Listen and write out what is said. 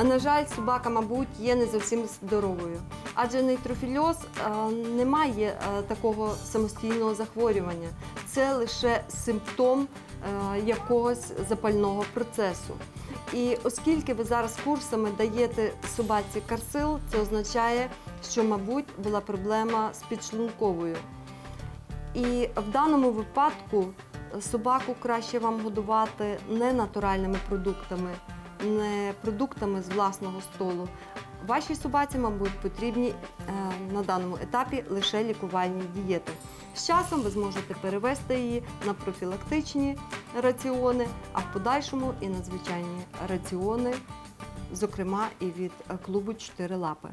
А, На жаль, собака, мабуть, є не зовсім здоровою, адже нейтрофільоз е, не має е, такого самостійного захворювання. Це лише симптом е, якогось запального процесу. І оскільки ви зараз курсами даєте собаці карсил, це означає, що, мабуть, була проблема з підшлунковою. І в даному випадку собаку краще вам годувати не натуральними продуктами, продуктами з власного столу. Вашій собаці, мабуть, потрібні е, на даному етапі лише лікувальні дієти. З часом ви зможете перевести її на профілактичні раціони, а в подальшому і на звичайні раціони, зокрема і від клубу «Чотири лапи.